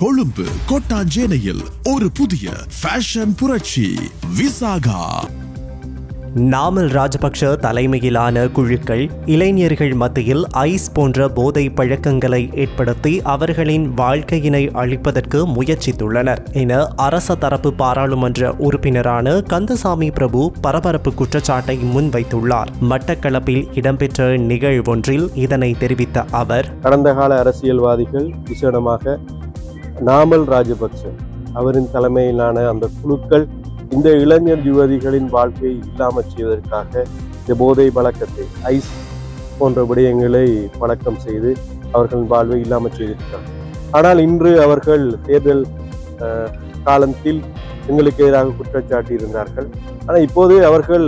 கொழும்பு கொட்டாஞ்சேனையில் ஒரு புதிய ஃபேஷன் புரட்சி விசாகா. நாமல் ராஜபக்ஷ தலைமையிலான குழுக்கள் இளைஞர்கள் மத்தியில் ஐஸ் போன்ற போதை பழக்கங்களை ஏற்படுத்தி அவர்களின் வாழ்க்கையினை அழிப்பதற்கு முயற்சித்துள்ளனர் என அரச தரப்பு பாராளுமன்ற உறுப்பினரான கந்தசாமி பிரபு பரபரப்பு குற்றச்சாட்டை முன்வைத்துள்ளார். மட்டக்களப்பில் இடம்பெற்ற நிகழ்வொன்றில் இதனை தெரிவித்த அவர் கடந்த கால அரசியல்வாதிகள் விசேடமாக நாமல் ராஜபக்ச. அவரின் தலைமையிலான அந்த குழுக்கள் இந்த இளைஞர் யுவதிகளின் வாழ்க்கையை இல்லாமல் செய்வதற்காக இந்த போதை பழக்கத்தை ஐஸ் போன்ற விடயங்களை பழக்கம் செய்து அவர்களின் வாழ்வை இல்லாமல் செய்திருக்கிறார் ஆனால் இன்று அவர்கள் தேர்தல் காலத்தில் எங்களுக்கு எதிராக குற்றச்சாட்டி இருந்தார்கள். ஆனால் இப்போது அவர்கள்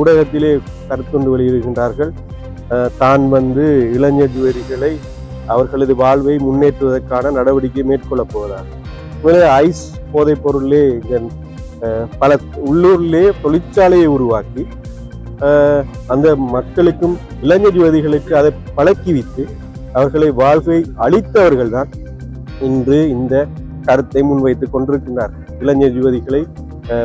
ஊடகத்திலே கருத்துண்டு வெளியிடுகின்றார்கள். தான் வந்து இளைஞர் ஜுவரிகளை அவர்களது வாழ்வை முன்னேற்றுவதற்கான நடவடிக்கை மேற்கொள்ளப் போவதாக உண்மையிலே ஐஸ் போதைப் பொருளே பல உள்ளூரிலே தொழிற்சாலையை உருவாக்கி அந்த மக்களுக்கும் இளைஞர் யுவதிகளுக்கு அதை பழக்கி வைத்து அவர்களை வாழ்வை அளித்தவர்கள் தான் இன்று இந்த கருத்தை முன்வைத்துக் கொண்டிருக்கின்றார். இளைஞர் யுவதிகளை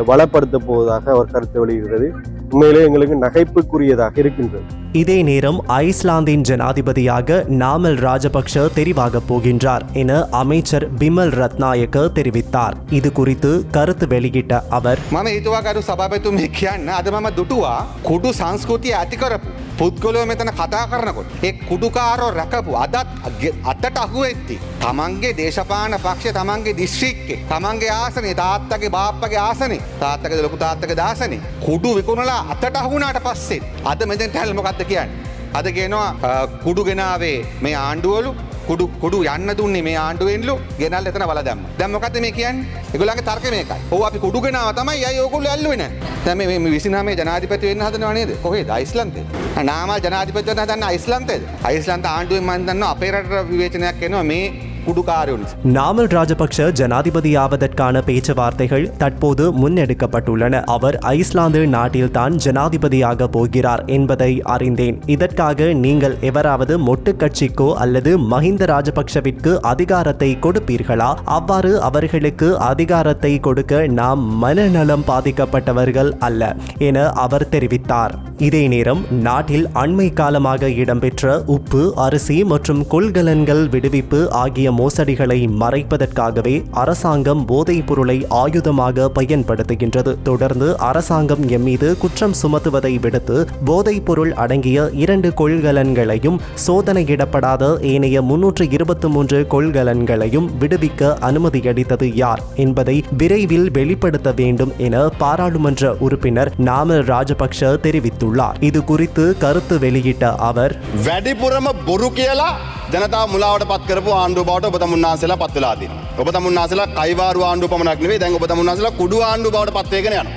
வளப்படுத்த வளப்படுத்தப் போவதாக அவர் கருத்து வெளியிடுகிறது. உண்மையிலே எங்களுக்கு நகைப்புக்குரியதாக இருக்கின்றது. இதே நேரம் ஐஸ்லாந்தின் ஜனாதிபதியாக நாமல் ராஜபக்ஷ தெரிவாக போகின்றார் என அமைச்சர் பிமல் ரத்நாயக்க தெரிவித்தார். இது குறித்து கருத்து வெளியிட்ட அவர் மம ஹேத்துவாகாரு சபாபை தும் கியான் அது மம துட்டுவா? கொடு சான்ஸ்கூதி அத்திகரப்பு පුද්ගොලෝ මෙතන කතා කරනකොට. ඒ කුඩුකාරෝ රැකපු අදත් අග- අත්තට අහුවෙත්ති. තමන්ගේ දේශපාන පක්ෂ තමන්ගේ දිශ්‍රික්කේ තමන්ගේ ආසනේ තාත්තගේ බාප්පගේ ආසනේ තාත්තක ලොකු තාත්තක දාසනේ. කුඩු විකුණලා අත්තට අහුණට පස්සේ අද මෙතෙන් හැල්මකක්ද කියන්න. අද කියනවා අ, කුඩු ගෙනාවේ මේ ආණ්ඩුවලු කුඩු කුඩු යන්න දුන්නේ මේ ආණ්ඩුවෙන්ලු ගෙනල් එතන වල දැම්ම. දැන් මොකද මේ කියන්නේ? ඒගොල්ලන්ගේ තර්කය මේකයි. ඔව් අපි කුඩු ගෙනාව තමයි අය ඕගොල්ලෝ ඇල්ලුවේ නැහැ. දැන් මේ මේ 29 ජනාධිපති වෙන්න හදනව නේද? කොහෙද? අයිස්ලන්තේ. නාමල් ජනාධිපති වෙන්න හදන්න අයිස්ලන්තේද? අයිස්ලන්ත ආණ්ඩුවෙන් මම දන්නවා අපේ රටට විවේචනයක් එනවා මේ குடுகாரொன்ஸ் நாமல் ராஜபக்ஷ ஜனாதிபதியாவதற்கான பேச்சுவார்த்தைகள் தற்போது முன்னெடுக்கப்பட்டுள்ளன. அவர் ஐஸ்லாந்து நாட்டில்தான் ஜனாதிபதியாக போகிறார் என்பதை அறிந்தேன். இதற்காக நீங்கள் எவராவது மொட்டு கட்சிக்கோ அல்லது மஹிந்த ராஜபக்ஷவிற்கு அதிகாரத்தை கொடுப்பீர்களா? அவ்வாறு அவர்களுக்கு அதிகாரத்தை கொடுக்க நாம் மனநலம் பாதிக்கப்பட்டவர்கள் அல்ல என அவர் தெரிவித்தார். இதே நேரம் நாட்டில் அண்மை காலமாக இடம்பெற்ற உப்பு அரிசி மற்றும் கொள்கலன்கள் விடுவிப்பு ஆகிய மோசடிகளை மறைப்பதற்காகவே அரசாங்கம் போதைப் பொருளை ஆயுதமாக பயன்படுத்துகின்றது. தொடர்ந்து அரசாங்கம் எம் மீது குற்றம் சுமத்துவதை விடுத்து போதைப் பொருள் அடங்கிய இரண்டு கொள்கலன்களையும் சோதனையிடப்படாத ஏனைய முன்னூற்று இருபத்தி மூன்று கொள்கலன்களையும் விடுவிக்க அனுமதியளித்தது யார் என்பதை விரைவில் வெளிப்படுத்த வேண்டும் என பாராளுமன்ற உறுப்பினர் நாமல் ராஜபக்ஷ தெரிவித்துள்ளார். இது குறித்து கருத்து வெளியிட்ட அவர் வெடிபுறம பொறுக்கியலா? ජනතාව මුලාවට පත් කරපු ආණ්ඩුව බවට ඔබ තමුන්නාසලා පත් වෙලා තියෙනවා. ඔබ තමුන්නාසලා කයිවාරු ආණ්ඩුව පමණක් නෙවෙයි දැන් ඔබ තමුන්නාසලා කුඩු ආණ්ඩුව බවට පත් වෙගෙන යනවා.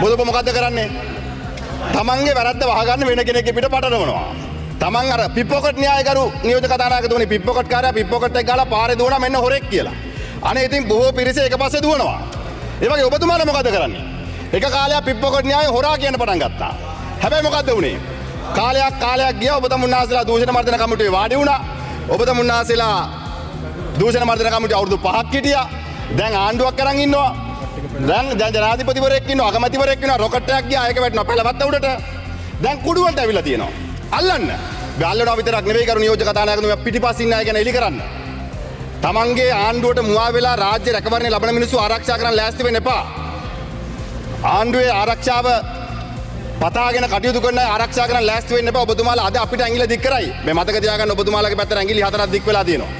මොකද ඔබ මොකද්ද කරන්නේ? තමන්ගේ වැරද්ද වහගන්න වෙන කෙනෙක් පිට පටලවනවා. තමන් අර පිප්පොකට් න්‍යායකරු නියෝජක කතානායකතුමනි පිප්පොකට් කාරයා පිප්පොකට් එක ගාලා පාරේ දුවනවා මෙන්න හොරෙක් කියලා. අනේ ඉතින් බොහෝ පිරිස එක පස්සේ දුවනවා. ඒ වගේ ඔබතුමාලා මොකද කරන්නේ? එක කාලයක් පිප්පොකට් න්‍යාය හොරා කියන පටන් ගත්තා. හැබැයි මොකද්ද වුනේ? කාලයක් කාලයක් ගියා ඔබ තමුන්නාසලා දූෂණ මර්දන කමිටුවේ වාඩි වුණා. ඔබ තමුන්නාසලා දූෂණ මර්දන කමිටුවේ අවුරුදු 5ක් හිටියා. දැන් ආණ්ඩුවක් කරන් ඉන්නවා. දැන් දැන් ජනාධිපතිවරයෙක් ඉන්නවා අගමැතිවරයෙක් ඉන්නවා රොකට් එකක් ගියා ඒක වැටෙනවා පළවත්ත උඩට. දැන් කුඩු වලට ඇවිල්ලා තියෙනවා. අල්ලන්න. බැල්ලනවා විතරක් නෙවෙයි කරු නියෝජක කතානායකතුමා පිටිපස්සින් ඉන්න අය ගැන එලි කරන්න. තමන්ගේ ආණ්ඩුවට මුවා වෙලා රාජ්‍ය රැකවරණය ලබන මිනිස්සු ආරක්ෂා කරන්න ලෑස්ති වෙන්න එපා. ආණ්ඩුවේ ආරක්ෂාව පතාගෙන කටයුතු කරන අය ආරක්ෂා කරන්න ලෑස්ති වෙන්න එපා. ඔබතුමාලා අද අපිට ඇඟිල්ල දික් කරයි. මේ මතක තියාගන්න ඔබතුමාලගේ පැත්තට ඇඟිලි හතරක් දික් වෙලා තියෙනවා.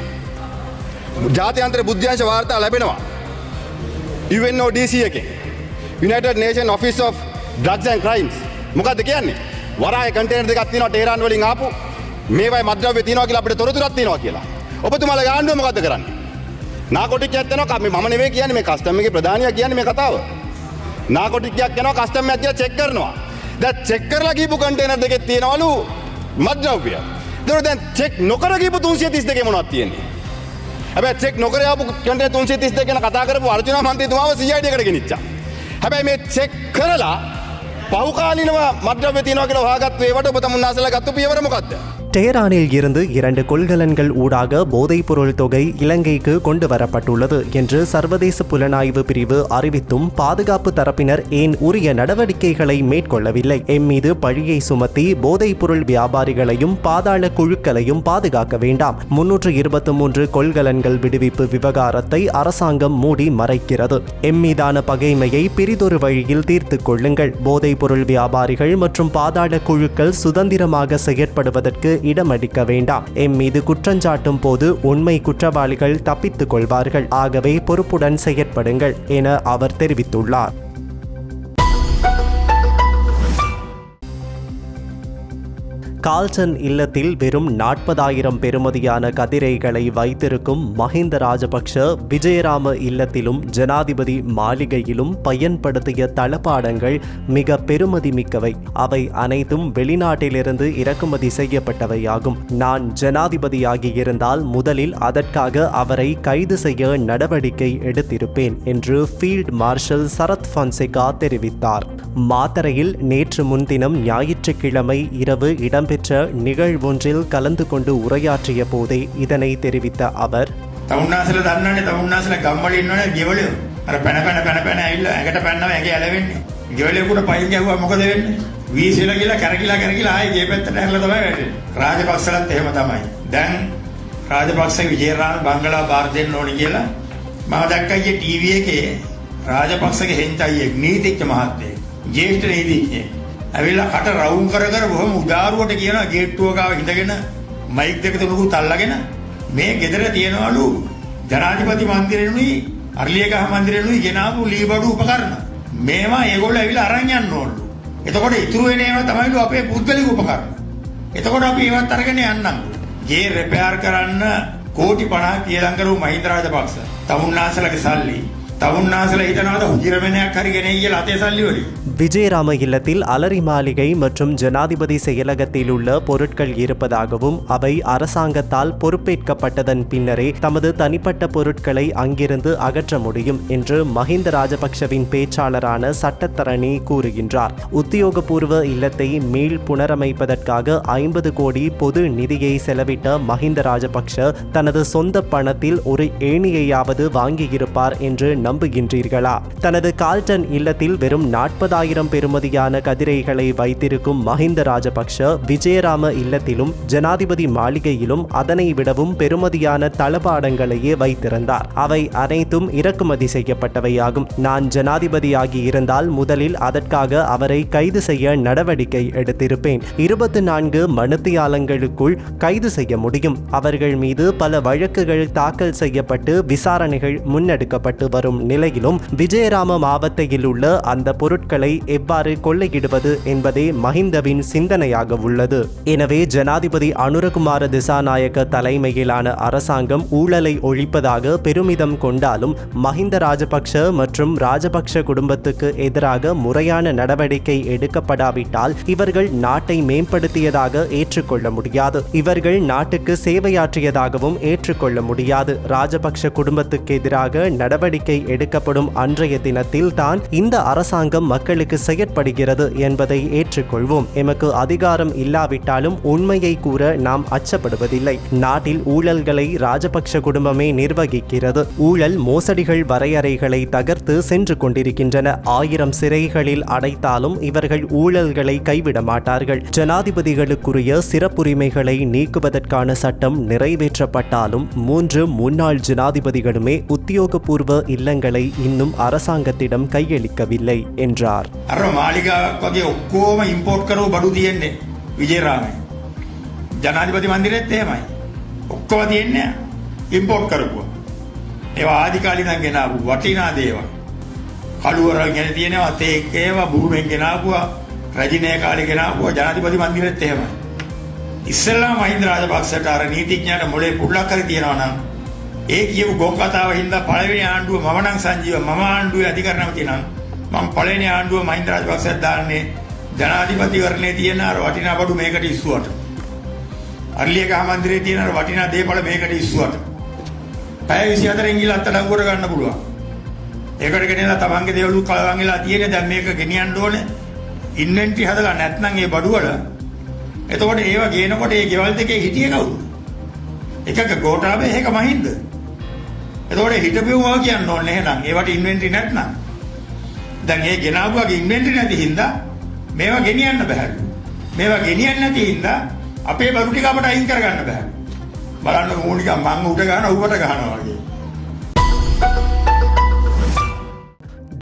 ජාත්‍යන්තර බුද්ධ්‍යංශ වාර්තා ලැබෙනවා. UNODC එකෙන්. United Nation Office of Drugs and Crimes. මොකක්ද කියන්නේ? වරාය කන්ටේනර් දෙකක් තියෙනවා ටෙහරාන් වලින් ආපු. මේවයි මද්‍රව්‍ය තියෙනවා කියලා අපිට තොරතුරක් තියෙනවා කියලා. ඔබතුමාලා ආණ්ඩුව මොකද්ද කරන්නේ? නාකොටික්යක් යනවා මම නෙවෙයි කියන්නේ මේ කස්ටම් එකේ ප්‍රධානියා කියන්නේ මේ කතාව. නාකොටික්යක් යනවා කස්ටම් එකක් තියලා චෙක් කරනවා. දැ චෙක්කරලා ගීපු කටේන දෙකෙත් තියෙනවලු මද්‍රව්‍ය දර දැන් චෙක් නොකර ගීපු තුන්සිය තිස් දෙක මොනත් තියෙන්නේ ඇ චෙක් නොකරයාපු කට තුන්සේ තිස් දෙකන කතාකරපු අර්ජන මන්තතුමාව සියටකට නිච්චා හැබැයි මේ චෙක් කරලා පෞකාලිනව මද්‍රව්‍ය තියනවකට හගත්වේ වට බොතමුන් අසල ගත්තු පියවරමකක්ද. டெஹரானில் இருந்து இரண்டு கொள்கலன்கள் ஊடாக போதைப்பொருள் தொகை இலங்கைக்கு கொண்டு வரப்பட்டுள்ளது என்று சர்வதேச புலனாய்வு பிரிவு அறிவித்தும் பாதுகாப்பு தரப்பினர் ஏன் உரிய நடவடிக்கைகளை மேற்கொள்ளவில்லை? எம் மீது பழியை சுமத்தி போதைப்பொருள் வியாபாரிகளையும் பாதாள குழுக்களையும் பாதுகாக்க வேண்டாம். முன்னூற்று இருபத்தி மூன்று கொள்கலன்கள் விடுவிப்பு விவகாரத்தை அரசாங்கம் மூடி மறைக்கிறது. எம் மீதான பகைமையை பிரிதொரு வழியில் தீர்த்துக் கொள்ளுங்கள். போதைப்பொருள் வியாபாரிகள் மற்றும் பாதாள குழுக்கள் சுதந்திரமாக செயற்படுவதற்கு இடமளிக்க வேண்டாம். எம் மீது குற்றஞ்சாட்டும் போது உண்மை குற்றவாளிகள் தப்பித்துக் கொள்வார்கள். ஆகவே பொறுப்புடன் செயற்படுங்கள் என அவர் தெரிவித்துள்ளார். கால்டன் இல்லத்தில் வெறும் நாற்பதாயிரம் பெறுமதியான கதிரைகளை வைத்திருக்கும் மஹிந்த ராஜபக்ஷ விஜயராம இல்லத்திலும் ஜனாதிபதி மாளிகையிலும் பயன்படுத்திய தளபாடங்கள் மிக பெருமதி மிக்கவை அவை அனைத்தும் வெளிநாட்டிலிருந்து இறக்குமதி செய்யப்பட்டவையாகும். நான் ஜனாதிபதியாகி இருந்தால் முதலில் அதற்காக அவரை கைது செய்ய நடவடிக்கை எடுத்திருப்பேன் என்று ஃபீல்ட் மார்ஷல் சரத் ஃபன்செகா தெரிவித்தார். மாத்தரையில் நேற்று முன்தினம் ஞாயிற்றுக்கிழமை இரவு இடம்பெற்ற நிகழ்வொன்றில் கலந்து கொண்டு உரையாற்றிய போதே இதனை தெரிவித்த அவர் තමුන්නාසල දන්නන්නේ තමුන්නාසල ගම්වල ඉන්නවනේ ගෙවලියෝ. අර පැන පැන පැන පැන ඇවිල්ලා ඇඟට පැන්නම ඇඟ ඇලවෙන්නේ. ගෙවලියෙකුට පයින් ගැහුවා මොකද වෙන්නේ? වීසිලා ගිහලා කැරකිලා කැරකිලා ආයේ ගේ පැත්තට හැරලා තමයි වැටෙන්නේ. රාජපක්ෂලත් එහෙම තමයි. දැන් රාජපක්ෂ විජේරාම බංගලා බාර දෙන්න ඕනි කියලා මම දැක්කා ඊයේ ටීවී එකේ රාජපක්ෂගේ හෙන්චයියෙක් නීතිඥ මහත්තයෙක්. ජ්‍යෙෂ්ඨ නීතිඥයෙක්. ඇවිල්ලා කට රවුම් කර කර බොහොම උදාරුවට කියනවා ගේට්ටුව ගාව හිඳගෙන මයික් දෙක තුනකුත් අල්ලගෙන මේ ගෙදර තියෙනවලු ජනාධිපති මන්දිරෙනුයි අර්ලියගහ මන්දිරෙනුයි ගෙනාවු ලීබඩු උපකරණ. මේවා ඒගොල්ලෝ ඇවිල්ලා අරන් යන්න ඕනලු. එතකොට ඉතුරු වෙන ඒවා තමයිලු අපේ පුද්ගලික උපකරණ. එතකොට අපි ඒවත් අරගෙන යන්නම්. ගේ රෙපෙයාර් කරන්න කෝටි 50 පියලම් කරු මහින්ද රාජපක්ෂ. තමුන්නාසලගේ සල්ලි. விஜயராம இல்லத்தில் அலரி மாளிகை மற்றும் ஜனாதிபதி செயலகத்தில் உள்ள பொருட்கள் இருப்பதாகவும் அவை அரசாங்கத்தால் பொறுப்பேற்கப்பட்டதன் பின்னரே தமது தனிப்பட்ட பொருட்களை அங்கிருந்து அகற்ற முடியும் என்று மஹிந்த ராஜபக்ஷவின் பேச்சாளரான சட்டத்தரணி கூறுகின்றார். உத்தியோகபூர்வ இல்லத்தை மீள் புனரமைப்பதற்காக ஐம்பது கோடி பொது நிதியை செலவிட்ட மஹிந்த ராஜபக்ஷ தனது சொந்த பணத்தில் ஒரு ஏணியையாவது வாங்கியிருப்பார் என்று நம்ப நம்புகின்றீர்களா? தனது கால்டன் இல்லத்தில் வெறும் நாற்பதாயிரம் பெறுமதியான கதிரைகளை வைத்திருக்கும் மஹிந்த ராஜபக்ஷ விஜயராம இல்லத்திலும் ஜனாதிபதி மாளிகையிலும் அதனை விடவும் பெறுமதியான தளபாடங்களையே வைத்திருந்தார். அவை அனைத்தும் இறக்குமதி செய்யப்பட்டவையாகும். நான் ஜனாதிபதியாகி இருந்தால் முதலில் அதற்காக அவரை கைது செய்ய நடவடிக்கை எடுத்திருப்பேன். இருபத்தி நான்கு மனுத்தியாலங்களுக்குள் கைது செய்ய முடியும். அவர்கள் மீது பல வழக்குகள் தாக்கல் செய்யப்பட்டு விசாரணைகள் முன்னெடுக்கப்பட்டு வரும் நிலையிலும் விஜயராம மாவட்டத்தில் உள்ள அந்த பொருட்களை எவ்வாறு கொள்ளையிடுவது என்பதே மஹிந்தவின் சிந்தனையாக உள்ளது. எனவே ஜனாதிபதி அனுரகுமார திசாநாயக்க தலைமையிலான அரசாங்கம் ஊழலை ஒழிப்பதாக பெருமிதம் கொண்டாலும் மஹிந்த ராஜபக்ஷ மற்றும் ராஜபக்ஷ குடும்பத்துக்கு எதிராக முறையான நடவடிக்கை எடுக்கப்படாவிட்டால் இவர்கள் நாட்டை மேம்படுத்தியதாக ஏற்றுக்கொள்ள முடியாது. இவர்கள் நாட்டுக்கு சேவையாற்றியதாகவும் ஏற்றுக்கொள்ள முடியாது. ராஜபக்ஷ குடும்பத்துக்கு எதிராக நடவடிக்கை எடுக்கப்படும் அன்றைய தினத்தில் தான் இந்த அரசாங்கம் மக்களுக்கு செயற்படுகிறது என்பதை ஏற்றுக்கொள்வோம். எமக்கு அதிகாரம் இல்லாவிட்டாலும் உண்மையை கூற நாம் அச்சப்படுவதில்லை. நாட்டில் ஊழல்களை ராஜபக்ஷ குடும்பமே நிர்வகிக்கிறது. ஊழல் மோசடிகள் வரையறைகளை தகர்த்து சென்று கொண்டிருக்கின்றன. ஆயிரம் சிறைகளில் அடைத்தாலும் இவர்கள் ஊழல்களை கைவிட மாட்டார்கள். ஜனாதிபதிகளுக்குரிய சிறப்புரிமைகளை நீக்குவதற்கான சட்டம் நிறைவேற்றப்பட்டாலும் மூன்று முன்னாள் ஜனாதிபதிகளுமே உத்தியோகபூர்வ இல்லங்களை இன்னும் அரசாங்கத்திடம் கையளிக்கவில்லை என்றார் අර මාලිගාවක් වගේ ඔක්කෝම ඉම්පෝට් කරව බඩු තියෙන්නේ විජේරාමේ. ජනාධිපති මන්දිරෙත් එහෙමයි. ඔක්කොම තියෙන්නේ ඉම්පෝට් කරපුවා. ඒවා ආදිකාලින් ගෙනාවු වටිනා දේවල්. කළුවර ගෙන තියෙනවා තේක් ඒවා බුරුමෙන් ගෙනාවුවා රජිනේ කාලේ ගෙනාවුවා ජනාධිපති මන්දිරෙත් එහෙමයි. ඉස්සෙල්ලා මහින්ද රාජපක්ෂට අර නීතිඥයාට මොලේ පුල්ලක් හරි තියෙනවා නම් ඒ කියපු ගොන් කතාව හින්දා පළවෙනි ආණ්ඩුව මම නම් සංජීව මම ආණ්ඩුවේ අධිකරණමති නම් මම පළවෙනි ආණ්ඩුව මහින්ද රාජපක්ෂට දාන්නේ ජනාධිපතිවරණයේ තියෙන අර වටිනා බඩු මේකට ඉස්සුවට. අර්ලියගහ මන්දිරයේ තියෙන අර වටිනා දේපල මේකට ඉස්සුවට. පැය 24 ගිහලා අත්අඩංගුවට ගන්න පුළුවන්. ඒකට ගෙනලා තමන්ගේ දේවලු කලවම් වෙලා තියෙන දැන් මේක ගෙනියන්න ඕනේ. ඉන්වෙන්ටරි හදලා නැත්නම් ඒ බඩු වල එතකොට ඒව ගේනකොට ඒ ගෙවල් දෙකේ හිටිය කවුද? එකක ගෝඨාභය එකක මහින්ද. එතකොට හිටපෙව්වා කියන්න ඕනේ එහෙනම්. ඒවට ඉන්වෙන්ටරි නැත්නම්. දැන් ඒ ගෙනාවුවාගේ ඉන්වෙන්ටරි නැති හින්දා මේවා ගෙනියන්න බෑලු. මේවා ගෙනියන්න නැති හින්දා අපේ බරු ටික අපට අයින් කරගන්න බෑ. බලන්න මූණික මං උඩ ගහන ඌවට ගහනවා වගේ.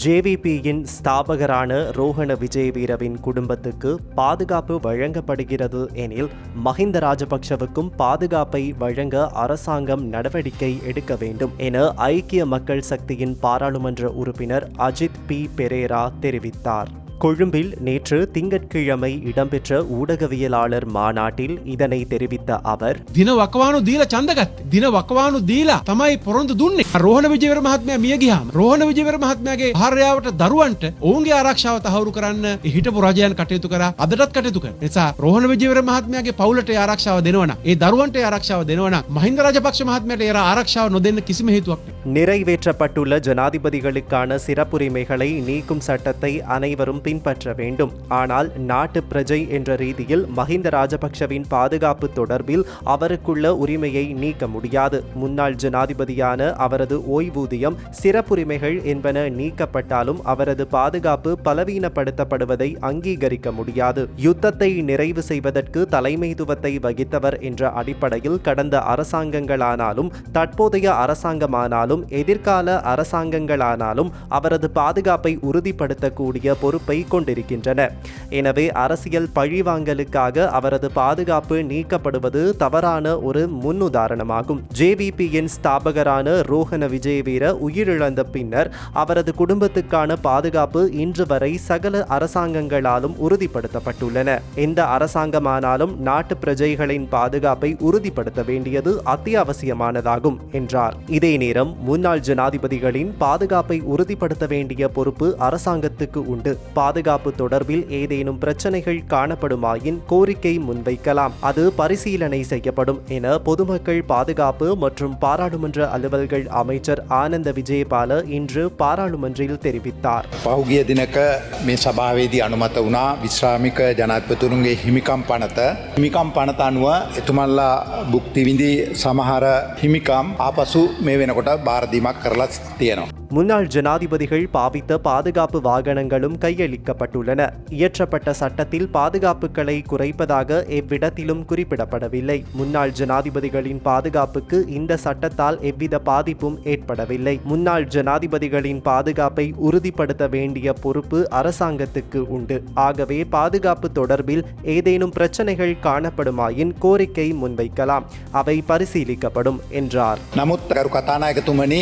ஜேவிபியின் ஸ்தாபகரான ரோஹண விஜயவீரவின் குடும்பத்துக்கு பாதுகாப்பு வழங்கப்படுகிறது எனில் மஹிந்த ராஜபக்ஷவுக்கும் பாதுகாப்பை வழங்க அரசாங்கம் நடவடிக்கை எடுக்க வேண்டும் என ஐக்கிய மக்கள் சக்தியின் பாராளுமன்ற உறுப்பினர் அஜித் பி பெரேரா தெரிவித்தார். கொழும்பில் நேற்று திங்கட்கிழமை இடம்பெற்ற ஊடகவியலாளர் மாநாட்டில் இதனை தெரிவித்த அவர் දින වකවානු දීලා චන්දගත් දින වකවානු දීලා තමයි පොරොන්දු දුන්නේ රෝහණ විජයවර මහත්මයා මිය ගියාම රෝහණ විජයවර මහත්මයාගේ හරයාවට දරුවන්ට ඔවුන්ගේ ආරක්ෂාව තහවුරු කරන්න හිටපු රජයන් කටයුතු කරා අදටත් කටයුතු කරන නිසා රෝහණ විජයවර මහත්මයාගේ පවුලට ඒ ආරක්ෂාව දෙනවනම් ඒ දරුවන්ට ඒ ආරක්ෂාව දෙනවනම් මහින්ද රාජපක්ෂ මහත්මයාට ඒ ආරක්ෂාව නොදෙන්න කිසිම හේතුවක් නැහැ நிறைவேற்றப்பட்டுள்ள ஜனாதிபதிகளுக்கான சிறப்புரிமைகளை நீக்கும் சட்டத்தை அனைவரும் பின்பற்ற வேண்டும். ஆனால் நாட்டு பிரஜை என்ற ரீதியில் மஹிந்த ராஜபக்ஷவின் பாதுகாப்பு தொடர்பில் அவருக்குள்ள உரிமையை நீக்க முடியாது. முன்னாள் ஜனாதிபதியான அவரது ஓய்வூதியம் சிறப்புரிமைகள் என்பன நீக்கப்பட்டாலும் அவரது பாதுகாப்பு பலவீனப்படுத்தப்படுவதை அங்கீகரிக்க முடியாது. யுத்தத்தை நிறைவு செய்வதற்கு தலைமைத்துவத்தை வகித்தவர் என்ற அடிப்படையில் கடந்த அரசாங்கங்களானாலும் தற்போதைய அரசாங்கமானாலும் எதிர்கால அரசாங்கங்களானாலும் அவரது பாதுகாப்பை உறுதிப்படுத்தக்கூடிய பொறுப்பை கொண்டிருக்கின்றன எனவே அரசியல் பழிவாங்கலுக்காக அவரது பாதுகாப்பு நீக்கப்படுவது தவறான ஒரு முன்னுதாரணமாகும். ஜேவிபியின் ஸ்தாபகரான ரோஹன விஜயவீர உயிரிழந்த பின்னர் அவரது குடும்பத்துக்கான பாதுகாப்பு இன்று வரை சகல அரசாங்கங்களாலும் உறுதிப்படுத்தப்பட்டுள்ளன. எந்த அரசாங்கமானாலும் நாட்டு பிரஜைகளின் பாதுகாப்பை உறுதிப்படுத்த வேண்டியது அத்தியாவசியமானதாகும் என்றார். இதே நேரம் முன்னாள் ஜனாதிபதிகளின் பாதுகாப்பை உறுதிப்படுத்த வேண்டிய பொறுப்பு அரசாங்கத்துக்கு உண்டு. பாதுகாப்பு தொடர்பில் ஏதேனும் பிரச்சனைகள் காணப்படுமாயின் கோரிக்கை முன்வைக்கலாம் அது பரிசீலனை செய்யப்படும் என பொதுமக்கள் பாதுகாப்பு மற்றும் பாராளுமன்ற அலுவல்கள் அமைச்சர் ஆனந்த விஜயபால இன்று பாராளுமன்றில் தெரிவித்தார் පහුගිය දිනක මේ සභාවේදී අනුමත වුණා විශ්‍රාමික ජනත්පතුරුන්ගේ හිමිකම් පනත හිමිකම් පනත අනුව එතුමල්ලා බුක්තිවිඳි සමහර හිමිකම් ආපසු මේ වෙනකොට බාරදීමක් කරලා තියෙනවා. முன்னாள் ஜனாதிபதிகள் பாவித்த பாதுகாப்பு வாகனங்களும் கையளிக்கப்பட்டுள்ளன. இயற்றப்பட்ட சட்டத்தில் பாதுகாப்புகளை குறைப்பதாக எவ்விடத்திலும் குறிப்பிடப்படவில்லை. முன்னாள் ஜனாதிபதிகளின் பாதுகாப்புக்கு இந்த சட்டத்தால் எவ்வித பாதிப்பும் ஏற்படவில்லை. முன்னாள் ஜனாதிபதிகளின் பாதுகாப்பை உறுதிப்படுத்த வேண்டிய பொறுப்பு அரசாங்கத்துக்கு உண்டு. ஆகவே பாதுகாப்பு தொடர்பில் ஏதேனும் பிரச்சனைகள் காணப்படுமாயின் கோரிக்கை முன்வைக்கலாம். அவை பரிசீலிக்கப்படும் என்றார். நமுத் கதாநாயகத்துமணி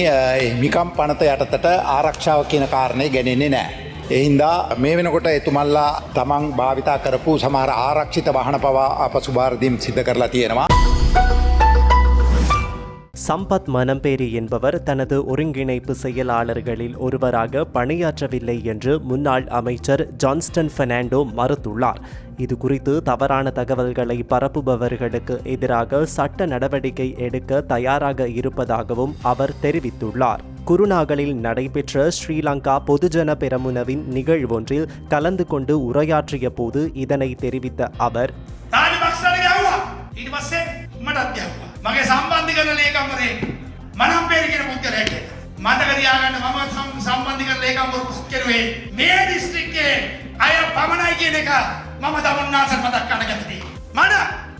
மிகாம் பணத்தை යටතට ආරක්ෂාව කියන කාරණය ගැනෙන්නේ නෑ. එහින්දා මේ වෙනකොට එතුමල්ලා තමන් භාවිතා කරපු සමහර ආරක්ෂිත වහන පවා අප සුභාරදීම් සිද්ධ කරලා තියෙනවා. சம்பத் மனம்பேரி என்பவர் தனது ஒருங்கிணைப்பு செயலாளர்களில் ஒருவராக பணியாற்றவில்லை என்று முன்னாள் அமைச்சர் ஜான்ஸ்டன் பெர்னாண்டோ மறுத்துள்ளார். இது குறித்து தவறான தகவல்களை பரப்புபவர்களுக்கு எதிராக சட்ட நடவடிக்கை எடுக்க தயாராக இருப்பதாகவும் அவர் தெரிவித்துள்ளார். குருநாகலில் நடைபெற்ற ஸ்ரீலங்கா பொதுஜன பெரமுனவின் நிகழ்வொன்றில் கலந்து கொண்டு உரையாற்றிய போது இதனை தெரிவித்த அவர் රාජපක්ෂට ගැහුවා. ඊට පස්සේ මටත් ගැහුවා. මගේ සම්බන්ධ කරන ලේකම්වරේ මනම් පේරි කියන පුද්ගලයා කියලා. මතක තියාගන්න මම සම්- සම්බන්ධ කරන ලේකම්වරු කෙරුවේ මේ දිස්ත්‍රික්කයේ අය පමණයි කියන එක මම තමුන්නාසට මතක් කරන්න කැමතියි. මට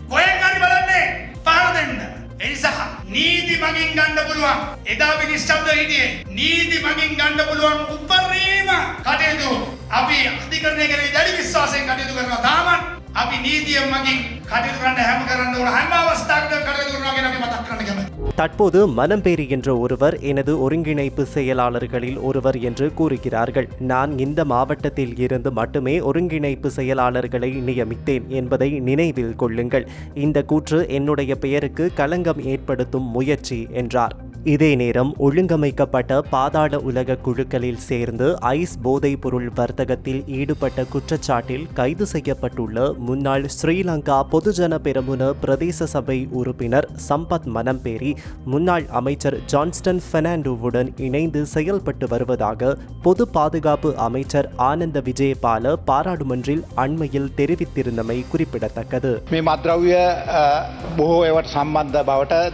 කොහෙන් හරි බලන්නේ පහර දෙන්න. ඒ නිසා නීති මගින් ගන්න පුළුවන්. එදා විනිශ්චයද හිටියේ නීති මගින් ගන්න පුළුවන් උපරිම කටයුතු අපි අධිකරණය කෙරෙහි දැඩි විශ්වාසයෙන් කටයුතු කරනවා. තාමත් අපි නීතිය මගින් කටයුතු කරන්න හැම කරන්න ඕන හැම අවස්ථාවකම කටයුතු කරනවා ගැන අපි මතක් කරන්න කැමතියි. தற்போது மனம்பேரி என்ற ஒருவர் எனது ஒருங்கிணைப்பு செயலாளர்களில் ஒருவர் என்று கூறுகிறார்கள் நான் இந்த மாவட்டத்தில் இருந்து மட்டுமே ஒருங்கிணைப்பு செயலாளர்களை நியமித்தேன் என்பதை நினைவில் கொள்ளுங்கள் இந்த கூற்று என்னுடைய பெயருக்கு களங்கம் ஏற்படுத்தும் முயற்சி என்றார் இதே நேரம் ஒழுங்கமைக்கப்பட்ட பாதாள உலக குழுக்களில் சேர்ந்து ஐஸ் போதைப்பொருள் வர்த்தகத்தில் ஈடுபட்ட குற்றச்சாட்டில் கைது செய்யப்பட்டுள்ள முன்னாள் ஸ்ரீலங்கா பொதுஜன பெரமுன பிரதேச சபை உறுப்பினர் சம்பத் மனம்பேரி முன்னாள் அமைச்சர் ஜான்ஸ்டன் பெர்னாண்டோவுடன் இணைந்து செயல்பட்டு வருவதாக பொது பாதுகாப்பு அமைச்சர் ஆனந்த விஜயபால பாராளுமன்றில் அண்மையில் தெரிவித்திருந்தமை குறிப்பிடத்தக்கது. மத்ரவ்ய சம்பந்த மாவட்ட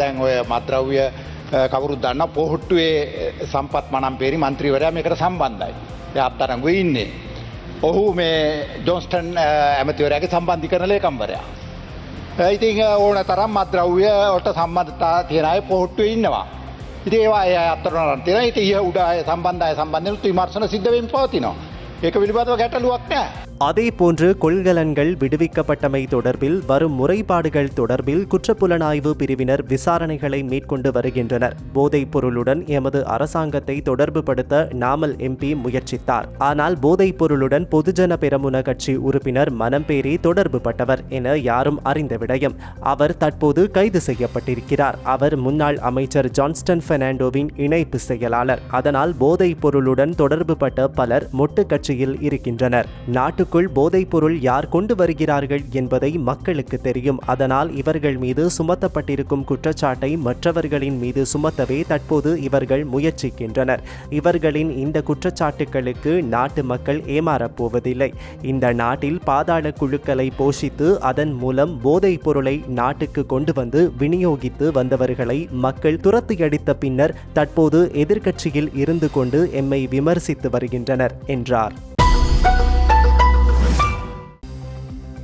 மாத்ரவிய කවුරුත් දන්න පොහොට්ටුවේ සම්පත් මනම්පේරි මන්ත්‍රීවරයා මේකට සම්බන්ධයි. අත්තරංගු ඉන්නේ. ඔහු මේ ජොන්ස්ටන් ඇමතිවරයාගේ සම්බන්ධි කරන ලේකම්වරයා. ඉතිං ඕන තරම් මද්‍රව්‍ය ඔට සම්බන්ධතා තියෙනයි පොහොට්ටුව ඉන්නවා. ඉතිඒවා අතරන තින ඉතිය උඩාය සම්බන්ධය සම්බන්ධය තු විමර්ශන සිද්ධවෙන් පවතිනවා. ඒක පිළිබඳව ගැටලුවක් නෑ. அதேபோன்று கொள்கலன்கள் விடுவிக்கப்பட்டமை தொடர்பில் வரும் முறைப்பாடுகள் தொடர்பில் குற்றப்புலனாய்வு பிரிவினர் விசாரணைகளை மேற்கொண்டு வருகின்றனர் போதைப் பொருளுடன் எமது அரசாங்கத்தை தொடர்புபடுத்த நாமல் எம்பி முயற்சித்தார் ஆனால் போதைப் பொருளுடன் பொதுஜன பெரமுன கட்சி உறுப்பினர் மனம்பேரி தொடர்புபட்டவர் என யாரும் அறிந்த விடயம் அவர் தற்போது கைது செய்யப்பட்டிருக்கிறார் அவர் முன்னாள் அமைச்சர் ஜான்ஸ்டன் பெர்னாண்டோவின் இணைப்பு செயலாளர் அதனால் போதைப் பொருளுடன் தொடர்புபட்ட பலர் மொட்டு கட்சியில் இருக்கின்றனர். நாட்டுக்குள் போதைப்பொருள் யார் கொண்டு வருகிறார்கள் என்பதை மக்களுக்கு தெரியும். அதனால் இவர்கள் மீது சுமத்தப்பட்டிருக்கும் குற்றச்சாட்டை மற்றவர்களின் மீது சுமத்தவே தற்போது இவர்கள் முயற்சிக்கின்றனர். இவர்களின் இந்த குற்றச்சாட்டுகளுக்கு நாட்டு மக்கள் ஏமாறப் போவதில்லை. இந்த நாட்டில் பாதாள குழுக்களை போஷித்து அதன் மூலம் போதைப் பொருளை நாட்டுக்கு கொண்டு வந்து விநியோகித்து வந்தவர்களை மக்கள் துரத்தியடித்த பின்னர் தற்போது எதிர்க்கட்சியில் இருந்து கொண்டு எம்மை விமர்சித்து வருகின்றனர் என்றார்.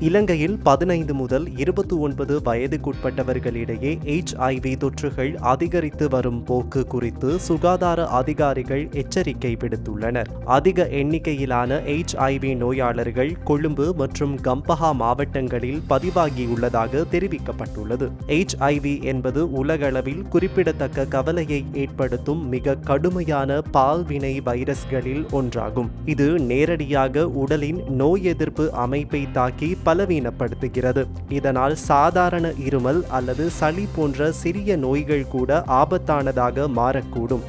இலங்கையில் பதினைந்து முதல் இருபத்தி ஒன்பது வயதுக்குட்பட்டவர்களிடையே எச்ஐவி தொற்றுகள் அதிகரித்து வரும் போக்கு குறித்து சுகாதார அதிகாரிகள் எச்சரிக்கை விடுத்துள்ளனர். அதிக எண்ணிக்கையிலான எச்ஐவி நோயாளர்கள் கொழும்பு மற்றும் கம்பஹா மாவட்டங்களில் பதிவாகியுள்ளதாக தெரிவிக்கப்பட்டுள்ளது. எச்ஐவி என்பது உலகளவில் குறிப்பிடத்தக்க கவலையை ஏற்படுத்தும் மிக கடுமையான பால்வினை வைரஸ்களில் ஒன்றாகும். இது நேரடியாக உடலின் நோய் எதிர்ப்பு அமைப்பை தாக்கி பலவீனப்படுத்துகிறது. இதனால் சாதாரண இருமல் அல்லது சளி போன்ற சிறிய நோய்கள் கூட ஆபத்தானதாக மாறக்கூடும்.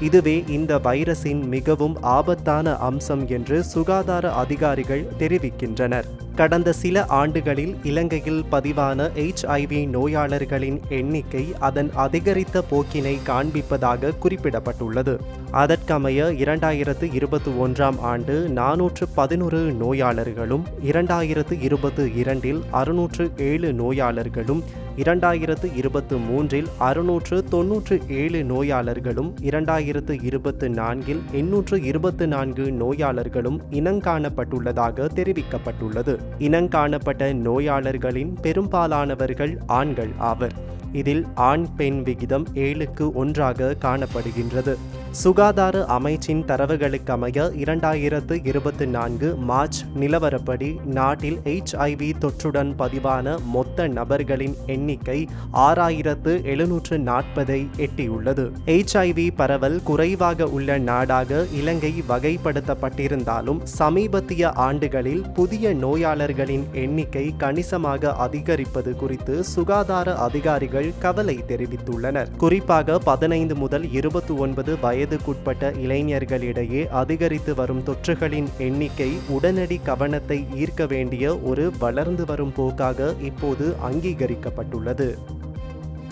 இதுவே இந்த வைரஸின் மிகவும் ஆபத்தான அம்சம் என்று சுகாதார அதிகாரிகள் தெரிவிக்கின்றனர். கடந்த சில ஆண்டுகளில் இலங்கையில் பதிவான எச்ஐவி நோயாளர்களின் எண்ணிக்கை அதன் அதிகரித்த போக்கினை காண்பிப்பதாக குறிப்பிடப்பட்டுள்ளது. அதற்கமைய இரண்டாயிரத்து இருபத்தி ஒன்றாம் ஆண்டு நானூற்று பதினொரு நோயாளர்களும் இரண்டாயிரத்து இருபத்து இரண்டில் அறுநூற்று ஏழு நோயாளர்களும் இரண்டாயிரத்து இருபத்து மூன்றில் அறுநூற்று தொன்னூற்று ஏழு நோயாளர்களும் இரண்டாயிரத்து இருபத்து நான்கில் எண்ணூற்று இருபத்து நான்கு நோயாளர்களும் இனங்காணப்பட்டுள்ளதாக தெரிவிக்கப்பட்டுள்ளது. இனங்காணப்பட்ட நோயாளர்களின் பெரும்பாலானவர்கள் ஆண்கள் ஆவர். இதில் ஆண் பெண் விகிதம் ஏழுக்கு ஒன்றாக காணப்படுகின்றது. சுகாதார அமைச்சின் தரவுகளுக்கமைய இரண்டாயிரத்து இருபத்தி நான்கு மார்ச் நிலவரப்படி நாட்டில் எச்ஐவி தொற்றுடன் பதிவான மொத்த நபர்களின் எண்ணிக்கை ஆறாயிரத்து எழுநூற்று நாற்பதை எட்டியுள்ளது. எச்ஐவி பரவல் குறைவாக உள்ள நாடாக இலங்கை வகைப்படுத்தப்பட்டிருந்தாலும் சமீபத்திய ஆண்டுகளில் புதிய நோயாளர்களின் எண்ணிக்கை கணிசமாக அதிகரிப்பது குறித்து சுகாதார அதிகாரிகள் கவலை தெரிவித்துள்ளனர். குறிப்பாக பதினைந்து முதல் இருபத்தி ஒன்பது வயதுக்குட்பட்ட இளைஞர்களிடையே அதிகரித்து வரும் தொற்றுகளின் எண்ணிக்கை உடனடி கவனத்தை ஈர்க்க வேண்டிய ஒரு வளர்ந்து வரும் போக்காக இப்போது அங்கீகரிக்கப்பட்டுள்ளது.